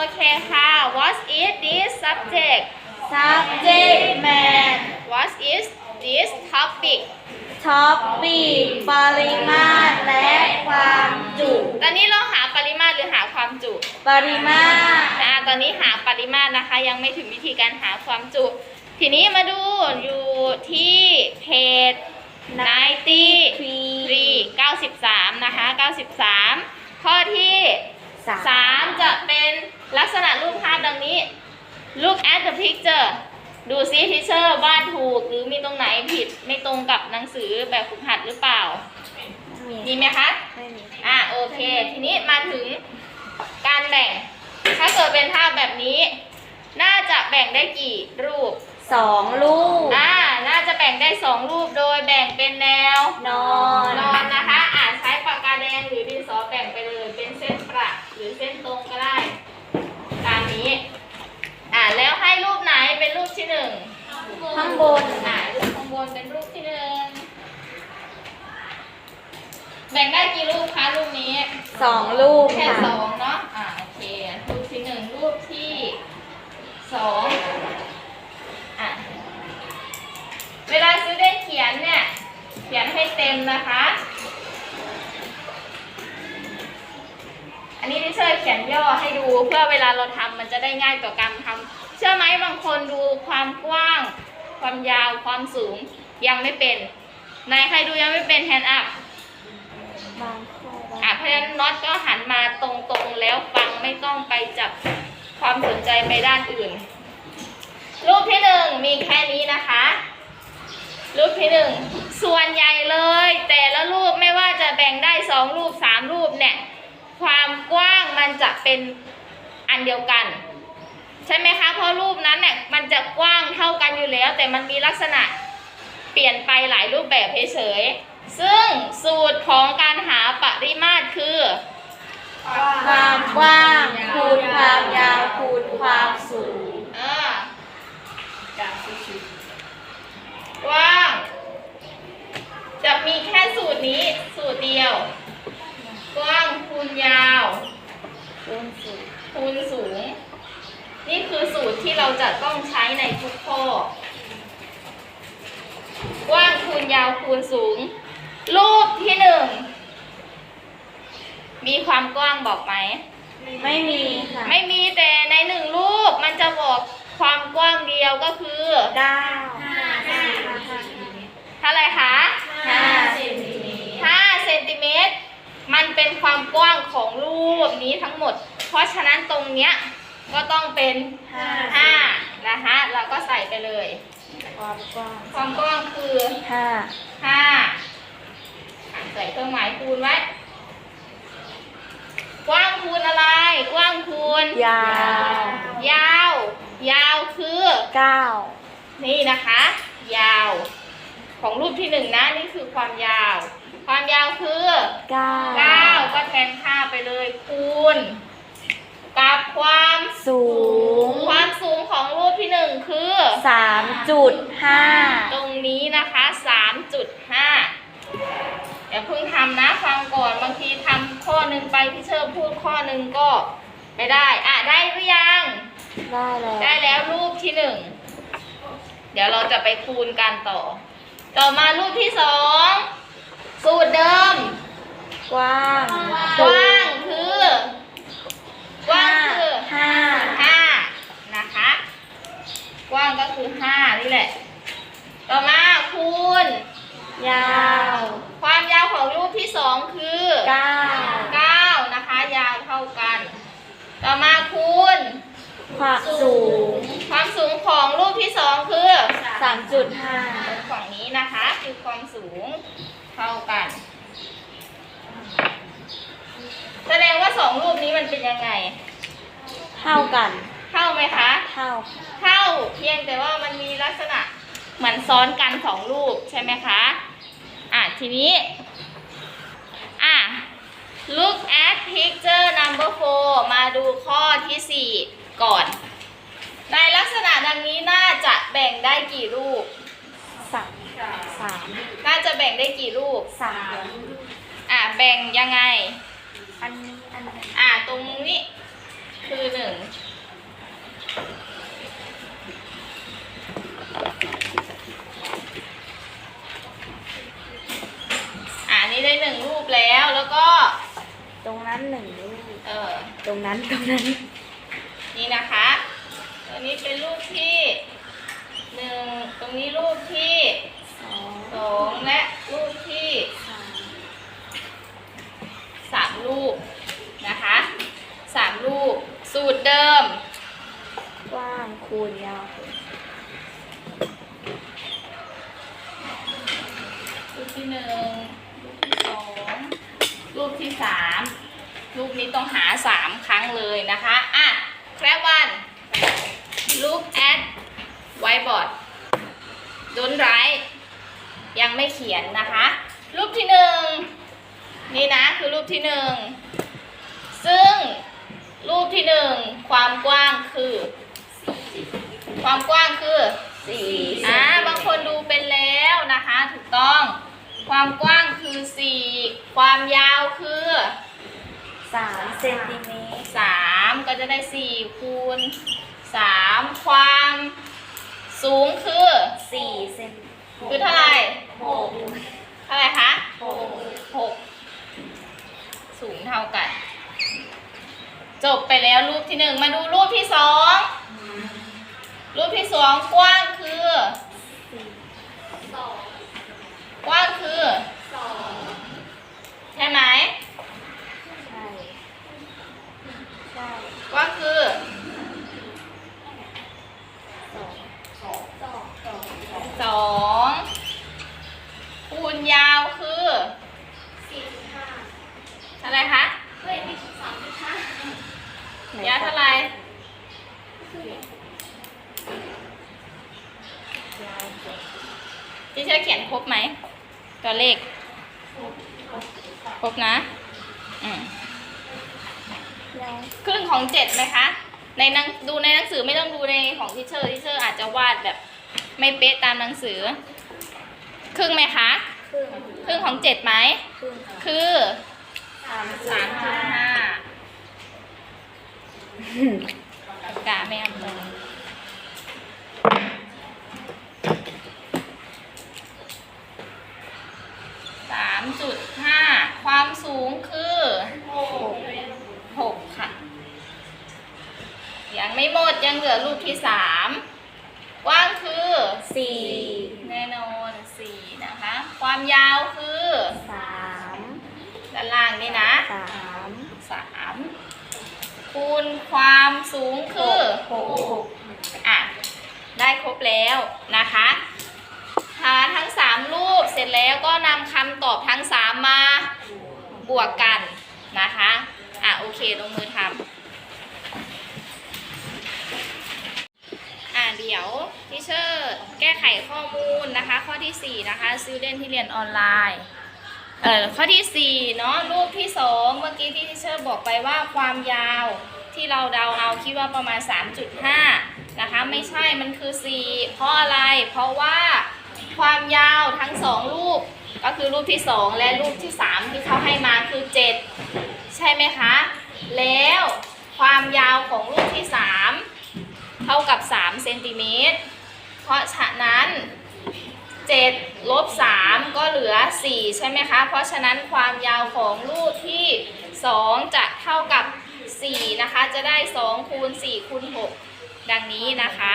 โอเคค่ะ what is this subject subject man what is this topic topic ปริมาตรและความจุตอนนี้เราหาปริมาตรหรือหาความจุ ปริมาตรอ่าตอนนี้หาปริมาตรนะคะ ยังไม่ถึงวิธีการหาความจุ ทีนี้มาดูอยู่ที่เพจ93 93 นะคะ 93 ข้อที่สาม3จะเป็น ลักษณะรูปภาพดังนี้ look at the picture ดูซิทิเชอร์วาดถูกหรือมีตรงไหนผิดไม่ตรงกับหนังสือแบบฝึกหัดหรือเปล่ามีมีไหมคะ ไม่มี อะโอเค ทีนี้มาถึงการแบ่ง ถ้าเกิดเป็นภาพแบบนี้ น่าจะแบ่งได้กี่รูป สองลูก อ่า น่าจะแบ่งได้สองรูปโดยแบ่งเป็นแนวนอนนอนนะคะ อ่านใช้ปากกาแดงหรือดินสอแบ่งไปเลย เป็นเส้นประหรือเส้นตรงก็ได้ ตามนี้ อ่าแล้วให้รูปไหน เป็นรูปที่หนึ่งข้างบนอ่ารูปข้างบนเป็นรูปที่หนึ่งแบ่งได้กี่รูปคะรูปนี้สองลูกแค่ค่ะสองเนาะอ่าโอเครูปที่หนึ่งรูปที่สองอะเวลาซื้อได้เขียนเนี่ยเขียนให้เต็มนะคะ อันนี้ที่เชอร์เขียนย่อให้ดูเพื่อเวลาเราทำมันจะได้ง่ายต่อการทำ เชื่อไหมบางคนดูความกว้าง ความยาวความสูงยังไม่เป็นไหนใครดูยังไม่เป็นแฮนด์อัพบางข้ออะเพราะฉะนั้นน็อตก็หันมาตรงๆแล้วฟังไม่ต้องไปจับความสนใจไปด้านอื่น รูปที่หนึ่งมีแค่นี้นะคะ รูปที่หนึ่งส่วนใหญ่เลย แต่ละรูปไม่ว่าจะแบ่งได้สองรูปสามรูปเนี่ย ความกว้างมันจะเป็นอันเดียวกัน ใช่ไหมคะเพราะรูปนั้นเนี่ยมันจะกว้างเท่ากันอยู่แล้ว แต่มันมีลักษณะเปลี่ยนไปหลายรูปแบบเฉยๆซึ่งสูตรของการหาปริมาตรคือ ความกว้างคูณความยาวคูณความสูง อ่า กว้าง จะมีแค่สูตรนี้สูตรเดียว กว้างคูณยาว คูณสูง คูณสูง นี่คือสูตรที่เราจะต้องใช้ในทุกข้อ กว้างคูณ ยาวคูณสูง รูปที่หนึ่ง มีความกว้างบอกไหม ไม่มีค่ะ ไม่มีแต่ในหนึ่งรูปมันจะบอกความกว้างเดียวก็คือเก้าเท่าไหร่คะห้า5เซนติเมตร มันเป็นความกว้างของรูปนี้ทั้งหมด เพราะฉะนั้นตรงเนี้ยก็ต้องเป็นห้า5นะคะเราก็ใส่ไปเลย ความกว้างความกว้างคือห้า5อะใส่เครื่องหมายคูณไว้ กว้างคูณอะไร กว้างคูณ ยาว ยาว ยาวคือเก้านี่นะคะ ยาว ของรูปที่หนึ่งนะ นี่คือความยาว ความยาวคือเก้า9ก็แทนค่าไปเลยคูณ กับความสูง ความสูงของรูปที่หนึ่ง คือสามจุดห้าตรงนี้นะคะ 3.5เดี๋ยวเพิ่งทำนะฟังก่อนบางทีทำข้อหนึ่งไปที่เชอร์พูดข้อหนึ่งก็ไม่ได้ อะ ได้หรือยัง ได้แล้ว ได้แล้วรูปที่หนึ่ง เดี๋ยวเราจะไปคูณกันต่อ ต่อมารูปที่สอง สูตรเดิม กว้าง กว้างคือ กว้างคือ ห้า ห้านะคะ กว้างก็คือห้านี่แหละ ต่อมาคูณ ยาว ความยาวของรูปที่สองคือ เก้า เก้านะคะ ยาวเท่ากัน ต่อมาคูณ ความสูง ความสูงของรูปที่สองคือสามจุดห้าฝั่งนี้นะคะ คือความสูงเท่ากัน แสดงว่าสองรูปนี้มันเป็นยังไง เท่ากัน เท่าไหมคะ เท่า เท่าเพียงแต่ว่ามันมีลักษณะเหมือนซ้อนกันสองรูปใช่ไหมคะ อะทีนี้ อะ look at picture number four มาดูข้อที่สี่ ก่อน ในลักษณะดังนี้น่าจะแบ่งได้กี่รูป สามสามน่าจะแบ่งได้กี่รูป สามอะแบ่งยังไง อันนี้อันนี้อะตรงนี้คือหนึ่งอ่านี่ได้หนึ่งรูปแล้วแล้วก็ ตรงนั้นหนึ่งรูปเออ ตรงนั้นตรงนั้น นี่นะคะตัวนี้เป็นรูปที่หนึ่งตรงนี้รูปที่สองสองและรูปที่สามสามรูปนะคะสามรูปสูตรเดิม กว้างคูณยาวรูปที่หนึ่งรูปที่สองรูปที่สามรูปนี้ต้องหาสามครั้งเลยนะคะ อะแครวัน look at whiteboard don't write ยังไม่เขียนนะคะ รูปที่หนึ่งนี่นะคือรูปที่หนึ่งซึ่งรูปที่หนึ่งความกว้างคือ ความกว้างคือสี่อ่าบางคนดูเป็นแล้วนะคะ ถูกต้อง ความกว้างคือ4ความยาวคือสามเซนติเมตร3 ก็จะได้4คูณ3ความสูงคือสี่เซนคือเท่าไหร่หกเท่าไหร่คะหก6สูงเท่ากัน จบไปแล้วรูปที่หนึ่งมาดูรูปที่สอง ชื่อเขียนครบไหม ตัวเลข ครบนะครึ่งของเจ็ดไหมคะ ในนดูในหนังสือไม่ต้องดูในของทิเชอร์ทิเชอร์อาจจะวาดแบบ ไม่เป๊ะตามหนังสือ ครึ่งไหมคะ ครึ่งของเจ็ดไหม คือสามจุดห้ากาไม่เอาเลย 3.5 ความสูงคือ6ค่ะ ยังไม่หมดยังเหลือรูกที่ 3 กว้างคือ 4 แน่นอน 4 นะคะ ความยาวคือ 3 ด้านล่างนี่นะ 3 3 คูณความสูงคือ 6 อะ ได้ครบแล้วนะคะ หาทั้งสามรูปเสร็จแล้วก็นำคำตอบทั้งสามมาบวกกันนะคะ อะโอเคลงมือทำอะเดี๋ยวทิเชอร์แก้ไขข้อมูลนะคะ ข้อที่ 4 นะคะซิลเดนที่เรียนออนไลน์เอ่อข้อที่4เนาะรูปที่ 2 เมื่อกี้ที่ทิเชอร์บอกไปว่าความยาวที่เราเดาเอาคิดว่าประมาณ 3.5 นะคะ ไม่ใช่มันคือ 4 เพราะอะไรเพราะว่า ความยาวทั้ง2รูป ก็คือรูปที่2และรูปที่3ที่เขาให้มาคือ7ใช่ไหมคะ แล้วความยาวของรูปที่3เท่ากับ3เซนติเมตรเพราะฉะนั้น7ลบ3ก็เหลือ4ใช่ไหมคะ เพราะฉะนั้นความยาวของรูปที่2จะเท่ากับ4นะคะ จะได้2คูณ4คูณ6ดังนี้นะคะ